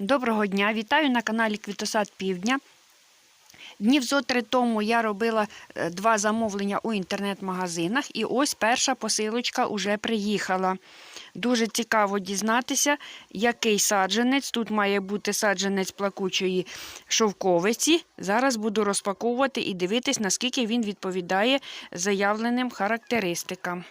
Доброго дня! Вітаю на каналі Квітосад Півдня. Днів зо три тому я робила е, два замовлення у інтернет-магазинах, і ось перша посилочка вже приїхала. Дуже цікаво дізнатися, який саджанець. Тут має бути саджанець плакучої шовковиці. Зараз буду розпаковувати і дивитись, наскільки він відповідає заявленим характеристикам.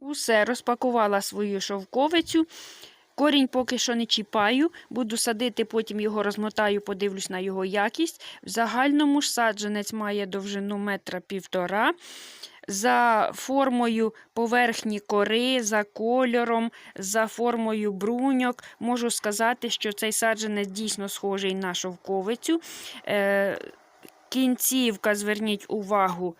Усе розпакувала свою шовковицю. Корінь поки що не чіпаю, буду садити, потім його розмотаю, подивлюсь на його якість. В загальному ж саджанець має довжину метра півтора. За формою поверхні кори, за кольором, за формою бруньок, можу сказати, що цей саджанець дійсно схожий на шовковицю. Е, кінцівка, зверніть увагу,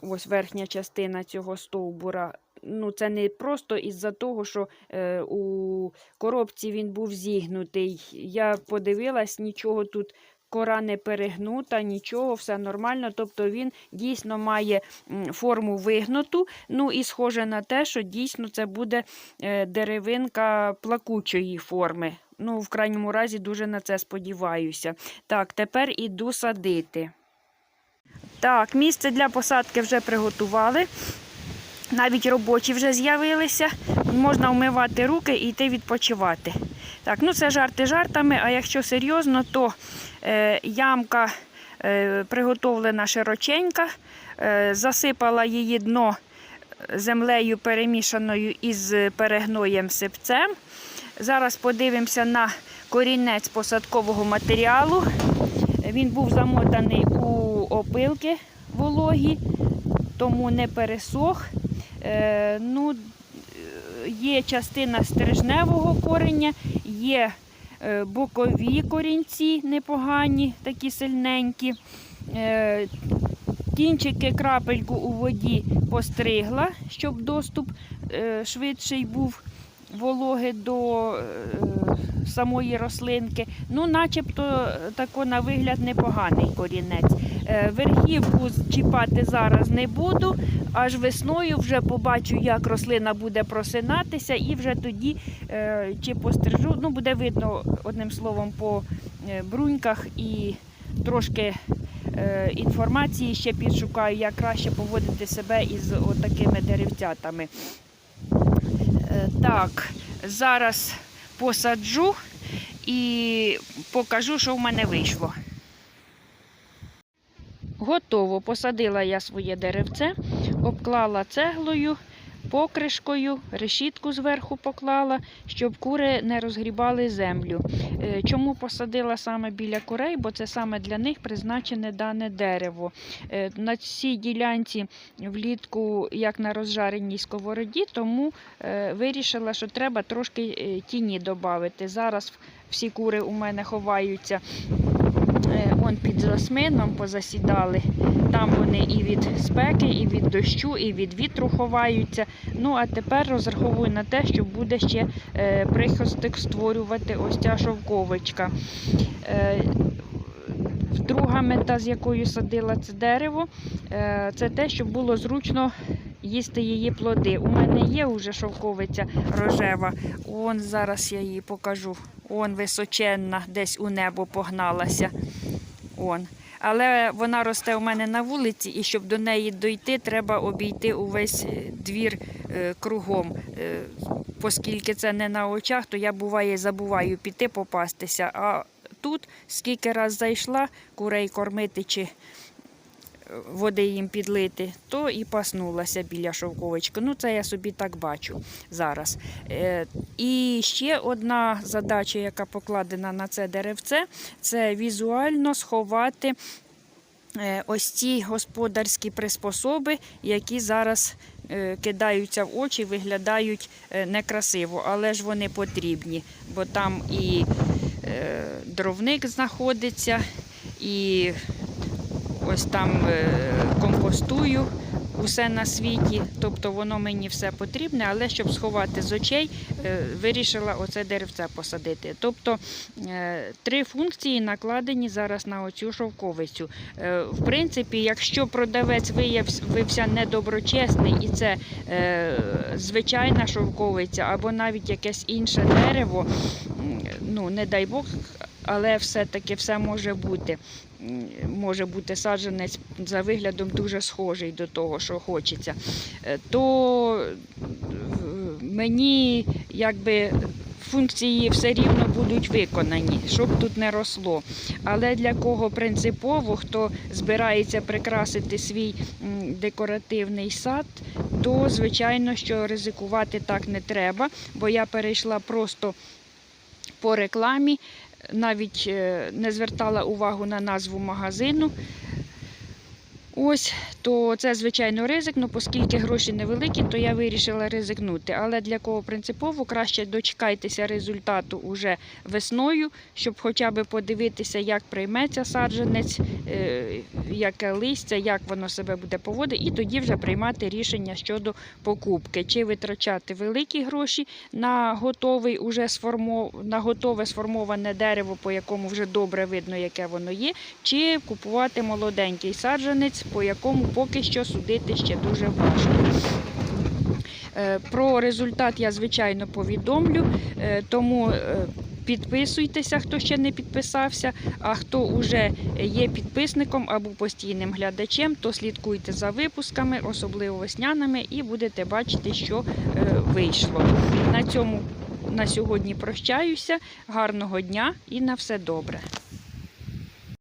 ось верхня частина цього стовбура ну, це не просто із-за того, що е, у коробці він був зігнутий. Я подивилась, нічого тут. Кора не перегнута, нічого, все нормально. Тобто він дійсно має форму вигнуту. Ну і схоже на те, що дійсно це буде е, деревинка плакучої форми. Ну, в крайньому разі, дуже на це сподіваюся. Так, тепер іду садити. Так, місце для посадки вже приготували. Навіть робочі вже з'явилися. Можна вмивати руки і йти відпочивати. Так, ну це жарти жартами, а якщо серйозно, то е, ямка е, приготовлена широченька, е, засипала її дно землею перемішаною із перегноєм сипцем. Зараз подивимося на корінець посадкового матеріалу. Він був замотаний у опилки вологі, тому не пересох. Е, ну, Є частина стрижневого кореня, є е, бокові корінці непогані, такі сильненькі. Е, кінчики крапельку у воді постригла, щоб доступ швидший був вологи до самої рослинки. Ну, начебто, тако на вигляд непоганий корінець. Верхівку чіпати зараз не буду, аж весною вже побачу, як рослина буде просинатися, і вже тоді е, чи пострижу, ну буде видно одним словом по е, бруньках і трошки е, інформації ще підшукаю, як краще поводити себе із отакими деревцятами. Так, зараз посаджу і покажу, що в мене вийшло. Готово. Посадила я своє деревце, обклала цеглою, покришкою, решітку зверху поклала, щоб кури не розгрібали землю. Е, чому посадила саме біля курей? Бо це саме для них призначене дане дерево. Е, на цій ділянці влітку, як на розжареній сковороді, тому е, вирішила, що треба трошки тіні додати. Зараз всі кури у мене ховаються он під засмином позасідали. Там вони і від спеки, і від дощу, і від вітру ховаються. Ну, а тепер розраховую на те, що буде ще е, прихостик створювати ось ця шовковичка. Е, друга мета, з якою садила це дерево, е, це те, щоб було зручно їсти її плоди. У мене є вже шовковиця рожева. Он зараз я її покажу. Он височенна, десь у небо погналася. Он. Але вона росте у мене на вулиці, і щоб до неї дойти, треба обійти увесь е, двір е, кругом. Е, оскільки це не на очах, то я буває забуваю піти попастися. А тут скільки раз зайшла курей кормити чи води їм підлити, то і паснулася біля шовковички. Ну, це я собі так бачу зараз. Е, і ще одна задача, яка покладена на це деревце, це візуально сховати е, ось ці господарські приспособи, які зараз е, кидаються в очі, виглядають некрасиво, але ж вони потрібні, бо там і дровник знаходиться, і ось там е, компостую усе на світі. Тобто воно мені все потрібне, але щоб сховати з очей, е, вирішила оце деревце посадити. Тобто е, три функції накладені зараз на оцю шовковицю. В принципі, якщо продавець виявився недоброчесний і це звичайна шовковиця або навіть якесь інше дерево, ну не дай Бог, але все-таки все може бути. Може бути саджанець за виглядом дуже схожий до того, що хочеться, Е, то мені якби функції все рівно будуть виконані, щоб тут не росло. Але для кого принципово, хто збирається прикрасити свій декоративний сад, то звичайно, що ризикувати так не треба, бо я перейшла просто по рекламі, навіть е, не звертала увагу на назву магазину. Ось, то це, звичайно, ризик, ну оскільки гроші невеликі, то я вирішила ризикнути. Але для кого принципово краще дочекайтеся результату уже весною, щоб хоча б подивитися, як прийметься саджанець, е, яке листя, як воно себе буде поводити, і тоді вже приймати рішення щодо покупки, чи витрачати великі гроші на готовий уже сформов... на готове сформоване дерево, по якому вже добре видно, яке воно є, чи купувати молоденький саджанець, по якому поки що судити ще дуже важко. Е, Про результат я, звичайно, повідомлю, е, тому е, підписуйтеся, хто ще не підписався. А хто вже є підписником або постійним глядачем, то слідкуйте за випусками, особливо весняними, і будете бачити, що вийшло. На цьому на сьогодні прощаюся. Гарного дня і на все добре.